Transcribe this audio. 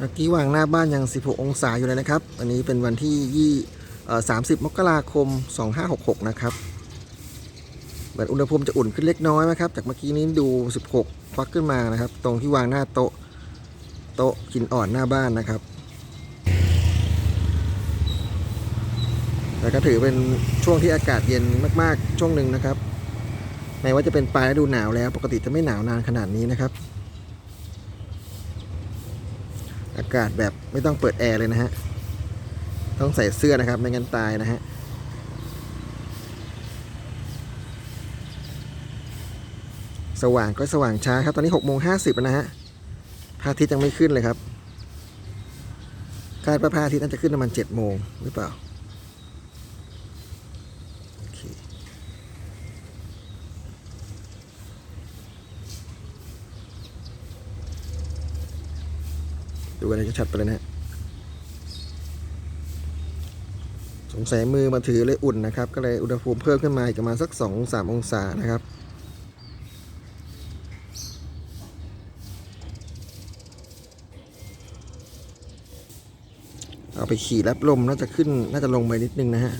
เมื่อกี้วางหน้าบ้านยัง 16 องศาอยู่เลยนะครับ อันนี้เป็นวันที่ยี่30มกราคม 2566 นะครับแบบอุณหภูมิจะอุ่นขึ้นเล็กน้อยนะครับ จากเมื่อกี้นี้ดู 16 ควักขึ้นมานะครับ ตรงที่วางหน้าโต๊ะ โต๊ะกินอ่อนหน้าบ้านนะครับแล้วก็ถือเป็นช่วงที่อากาศเย็นมาก ๆ ช่วงหนึ่งนะครับแม้ว่าจะเป็นปลายฤดูหนาวแล้ว ปกติจะไม่หนาวนานขนาดนี้นะครับ อากาศแบบไม่ต้องเปิดแอร์เลยนะฮะ ต้องใส่เสื้อนะครับ ไม่งั้นตายนะฮะสว่างก็สว่างช้าครับ ตอนนี้6กโมงห้าสิบนะฮะพระอาทิตย์ยังไม่ขึ้นเลยครับ คาดว่าพระอาทิตย์น่าจะขึ้นประมาณเจ็ดโมงหรือเปล่าโอเค ดูอะไรชัดไปเลยนะฮะสงสัยมือมาถือเลยอุ่นนะครับ ก็เลยอุณหภูมิเพิ่มขึ้นมาอีกประมาณสัก 2-3 องศานะครับเอาไปขี่รับลมน่าจะขึ้นน่าจะลงไปนิดนึงนะฮะ